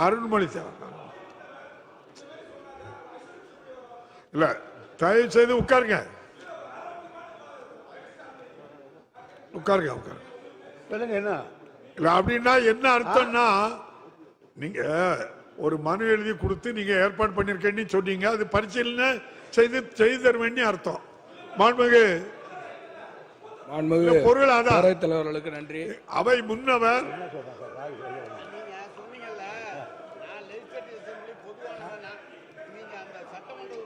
அருண்மொழி தேவன் இல்ல தயவு செய்து உட்காருங்க உட்காருங்க. உட்காருங்க என்ன? இல்ல அப்படின்னா என்ன அர்த்தம்னா நீங்க ஒரு மனு எழுதி கொடுத்து நீங்க ஏற்பாடு பண்ணிருக்கேன்னு சொன்னீங்க அது பரிசீலனை செய்து செய்து தர வேண்டிய அர்த்தம். மாண்புமிகு. பொருள் அதான். பேரவைத் தலைவர்களுக்கு நன்றி. அவை முன்னவர்.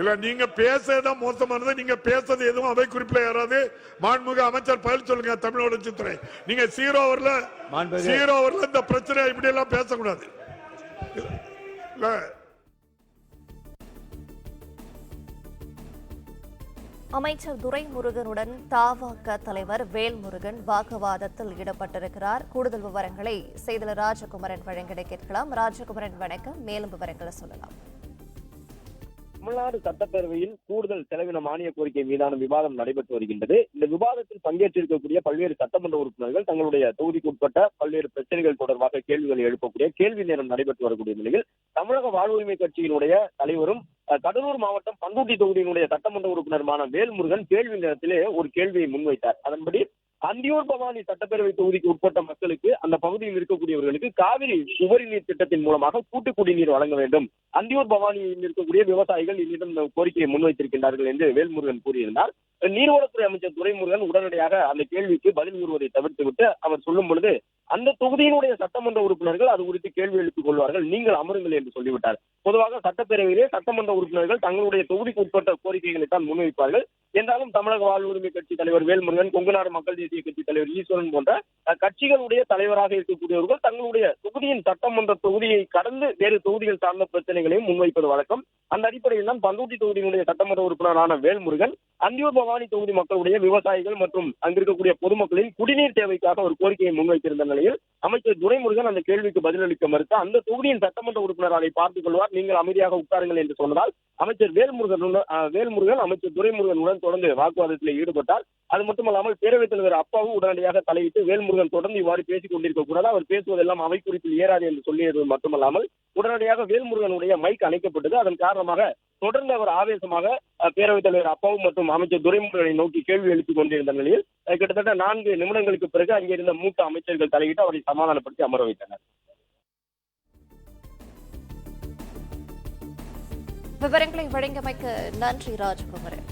இல்ல நீங்க பேசுறதுதான் மோசமானது. நீங்க பேசுறது எதுவும் அவை குறிப்பில் யாராவது மாண்புமிகு அமைச்சர் பதில் சொல்லுங்க தமிழ் வளர்ச்சித்துறை நீங்க ஜீரோ ஓவர்ல ஜீரோ ஓவர்ல இந்த பிரச்சனை இப்படி எல்லாம் பேசக்கூடாது. இல்ல. அமைச்சர் துரைமுருகனுடன் தவாக தலைவர் வேல்முருகன் வாக்குவாதத்தில் ஈடுபட்டிருக்கிறார். கூடுதல் விவரங்களை செய்தியாளர் ராஜகுமரன் வழங்கிட கேட்கலாம். ராஜகுமரன் வணக்கம். மேலும் விவரங்களை சொல்லலாம். தமிழ்நாடு சட்டப்பேரவையில் கூடுதல் செலவின மானிய கோரிக்கை மீதான விவாதம் நடைபெற்று வருகின்றது. இந்த விவாதத்தில் பங்கேற்றிருக்கக்கூடிய பல்வேறு சட்டமன்ற உறுப்பினர்கள் தங்களுடைய தொகுதிக்கு உட்பட்ட பல்வேறு பிரச்சனைகள் தொடர்பாக கேள்விகளை எழுப்பக்கூடிய கேள்வி நேரம் நடைபெற்று வரக்கூடிய நிலையில் தமிழக வாழ்வுரிமை கட்சியினுடைய தலைவரும் கடலூர் மாவட்டம் பந்தூட்டி தொகுதியினுடைய சட்டமன்ற உறுப்பினருமான வேல்முருகன் கேள்வி நேரத்திலே ஒரு கேள்வியை முன்வைத்தார். அதன்படி அந்தியூர் பவானி சட்டப்பேரவை தொகுதிக்கு உட்பட்ட மக்களுக்கு அந்த பகுதியில் இருக்கக்கூடியவர்களுக்கு காவிரி உபரி நீர் திட்டத்தின் மூலமாக கூட்டு குடிநீர் வழங்க வேண்டும். அந்தியூர் பவானியில் இருக்கக்கூடிய விவசாயிகள் என்னிடம் இந்த கோரிக்கையை முன்வைத்திருக்கின்றார்கள் என்று வேல்முருகன் கூறியிருந்தார். நீர்வளத்துறை அமைச்சர் துரைமுருகன் உடனடியாக அந்த கேள்விக்கு பதில் கூறுவதை தவிர்த்துவிட்டு அவர் சொல்லும் பொழுது அந்த தொகுதியினுடைய சட்டமன்ற உறுப்பினர்கள் அது குறித்து கேள்வி எழுப்பிக் கொள்வார்கள் நீங்கள் அமருங்கள் என்று சொல்லிவிட்டார். பொதுவாக சட்டப்பேரவையிலே சட்டமன்ற உறுப்பினர்கள் தங்களுடைய தொகுதிக்கு உட்பட்ட கோரிக்கைகளை தான் முன்வைப்பார்கள். என்றாலும் தமிழக வாழ்வுரிமை கட்சி தலைவர் வேல்முருகன் கொங்குநாடு மக்கள் தேசிய கட்சி தலைவர் ஈஸ்வரன் போன்ற கட்சிகளுடைய தலைவராக இருக்கக்கூடியவர்கள் தங்களுடைய தொகுதியின் சட்டமன்ற தொகுதியை கடந்து வேறு தொகுதிகள் சார்ந்த பிரச்சனைகளையும் முன்வைப்பது வழக்கம். அந்த அடிப்படையில் தான் பந்தூட்டி தொகுதியினுடைய சட்டமன்ற உறுப்பினரான வேல்முருகன் அந்தியூர் பவானி தொகுதி மக்களுடைய விவசாயிகள் மற்றும் அங்கிருக்கக்கூடிய பொதுமக்களின் குடிநீர் தேவைக்காக ஒரு கோரிக்கையை முன்வைத்திருந்த நிலையில் அமைச்சர் துரைமுருகன் அந்த கேள்விக்கு பதிலளிக்க மறுத்து அந்த தொகுதியின் சட்டமன்ற உறுப்பினர் அதை பார்த்துக் கொள்வார் நீங்கள் அமைதியாக உட்காருங்கள் என்று சொன்னதால் அமைச்சர் வேல்முருகன் வேல்முருகன் அமைச்சர் துரைமுருகனுடன் தொடர்ந்து வாக்குவாதத்தில் ஈடுபட்டார். அது மட்டுமல்லாமல் பேரவைத் தலைவர் அப்பாவும் உடனடியாக தலையிட்டு வேல்முருகன் தொடர்ந்து இவ்வாறு பேசிக் கொண்டிருக்க கூடாது அவர் பேசுவதெல்லாம் அவை குறிப்பில் ஏறாது என்று சொல்லியது மட்டுமல்லாமல் உடனடியாக வேல்முருகனுடைய மைக் அணைக்கப்பட்டது. அதன் காரணமாக தொடர்ந்து அவர் ஆவேசமாக பேரவைத் தலைவர் அப்பாவும் மற்றும் அமைச்சர் துரைமுருகனை நோக்கி கேள்வி எழுப்பிக் கொண்டிருந்த நிலையில் கிட்டத்தட்ட நான்கு நிமிடங்களுக்கு பிறகு அங்கே இருந்த மூத்த அமைச்சர்கள் தலையிட்டு அவரை சமாதானப்படுத்தி அமர வைத்தனர். விவரங்களை வழங்கியமைக்கு நன்றி ராஜ்குமரன்